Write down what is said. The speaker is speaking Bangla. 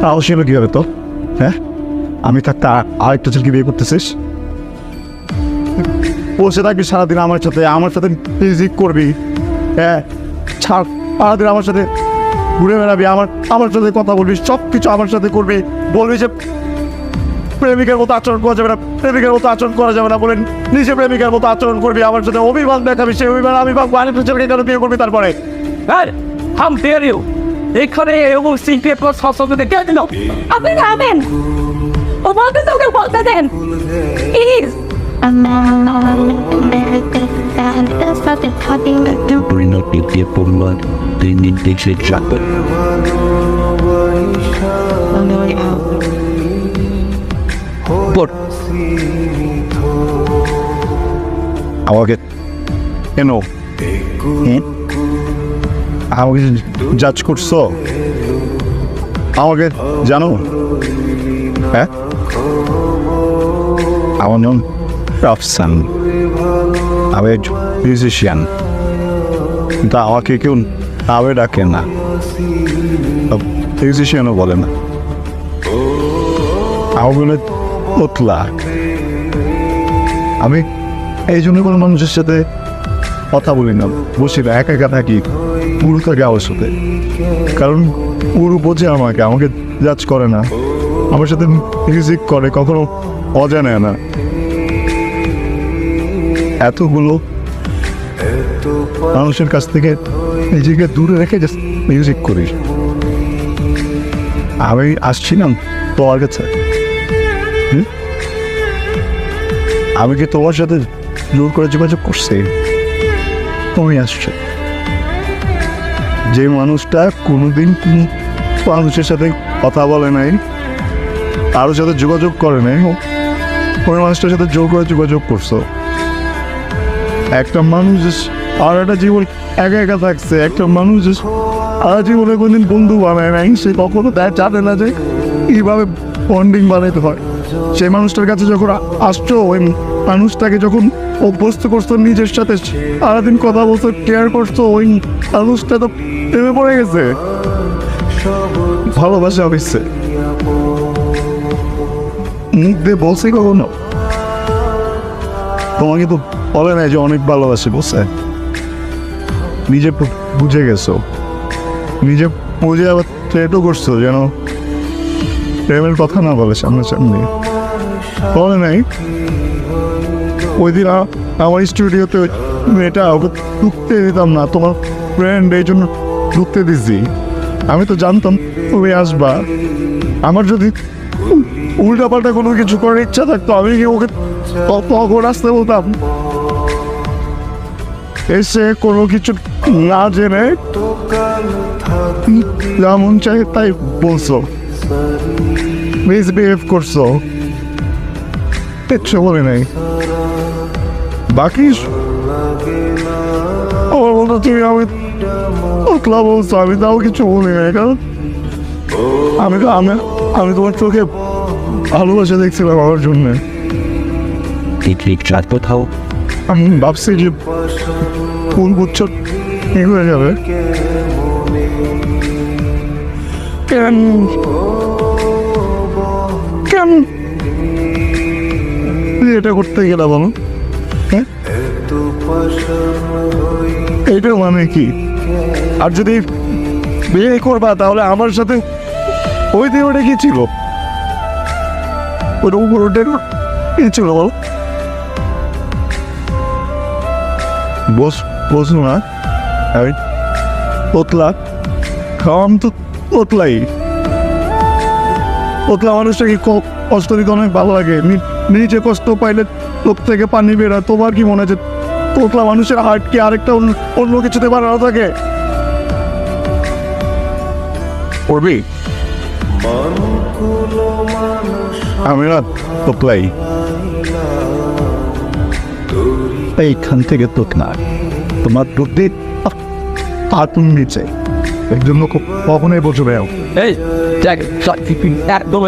তাও ছিল কীভাবে তো হ্যাঁ? আমি থাকতে আর- আরেকটা ছেলেকে বিয়ে করতেছিস? বসে থাকবি সারাদিন আমার সাথে আমার সাথে মিউজিক করবি। হ্যাঁ? ছাড়, সারাদিন আমার সাথে ঘুরে বেড়াবি, আমার আমার সাথে কথা বলবি সব কিছু আমার সাথে করবি। বলবি যে প্রেমিকের মতো আচরণ করা যাবে না, প্রেমিকের মতো আচরণ করা যাবে না বলেন নিজে প্রেমিকের মতো আচরণ করবি, আমার সাথে অভিমান দেখাবি, সেই অভিমান আমি ভাববো আরেকটা ছেলেকে কেন বিয়ে করবি তারপরে? হ্যাঁ হাম ইউ এখানে এরকম সিক্রেট প্লাস সবসময় কে দিল। আপনি থামেন ও বলতে তো ওকে বলতে দেন। প্লিজ আমাকে কেন হুম? আমাকে জাজ করছ? আমাকে জানো? হ্যাঁ? আমার নাম রাফসান আমি মিউজিশিয়ান কিন্তু আমাকে কেউ নামে ডাকে না। মিউজিশিয়ানও বলে না। আমার ওতলা আমি এই জন্য কোনো মানুষের সাথে কথা বলি না। বসি না, একা একা থাকি। পুরো থাকে আমার সাথে। কারণ পুরো বোঝে আমাকে আমাকে জাজ করে না। আমার সাথে মিউজিক করে, কখনো অজানায় না। এতগুলো মানুষের কাছ থেকে নিজেকে দূরে রেখে মিউজিক করি। আমি আসছিলাম তোমার কাছে। আমি কি তোমার সাথে জোর করে যোগাযোগ করছি? তুমি আসছো। যে মানুষটা কোনোদিন কোনো মানুষের সাথে কথা বলে নাই, কারোর সাথে যোগাযোগ করে নাই, ওই মানুষটার সাথে জোর করে যোগাযোগ করছ। একটা মানুষ আর একটা জীবন একা একা থাকছে, একটা মানুষ আর জীবনে কোনদিন বন্ধু বানায় নাই, সে কখনো দেয় জানে না যে কীভাবে বন্ডিং বানাইতে হয়। সেই মানুষটার কাছে যখন আসছো, ওই মানুষটাকে যখন অভ্যস্ত করছ নিজের সাথে। সারাদিন কথা বলছো কেয়ার করছ, ওই মানুষটা তো প্রেমে পড়ে গেছে। ভালোবাসা হয়েছে মুখ দিয়ে বলছে কখনো? তোমাকে তো বলে নাই যে অনেক ভালোবাসে বসে নিজে বুঝে গেছো। নিজে বুঝে আবার ট্রেটও করছ যেন প্রেমের কথা না বলে সামনে সামনে বলে নাই? ওই দিন আমার স্টুডিওতে মেয়েটা ওকে ঢুকতে দিতাম না, তোমার ফ্রেন্ড এই জন্য ঢুকতে দিছি। আমি তো জানতাম তুমি আসবা। আমার যদি উল্টা পাল্টা কোনো কিছু করার ইচ্ছা থাকতো, আমি কি ওকে তখন আসতে বলতাম? এসে কোনো কিছু না জেনে যেমন চাই তাই বলছো। মিসবিহেভ করছ। কিচ্ছু বলে নাই। বাকি? আমার বলতো তুমি আমি ওকলা বলছো আমি তাও কিছু বলি নাই কারণ আমি তো আমি আমি তোমার চোখে ভালোবাসা দেখছিলাম আমার জন্য। ঠিক ঠিক চাঁদ কোথাও? আমি ভাবছি যে ফুল গুচ্ছ ঠিক হয়ে যাবে? কেন? কেন? এটা করতে গেলা বলো। হ্যাঁ এইটা মানে কি? আর যদি বিয়ে করবা, তাহলে আমার সাথে ওই দিন ওটা কি ছিল? ওটা উপরে কি ছিল বলো? বস, বসু না আমি পোতলা। খাওয়াম তো পোতলাই। পোতলা মানুষটা কি ক- কষ্ট দিতে অনেক ভালো লাগে? নিজে কষ্ট পাইলে লোক থেকে পানি বেরা তোমার কি মনে হয় যে পোতলা মানুষের হার্ট কি আরেকটা অন্য অন্য কিছুতে বানানো থাকে। করবি আমি না এইখান থেকে তোক না তোমার দুধ দিয়ে হাতুন নিচে। এর জন্য খুব কখনোই বসবে এই দেখ একদম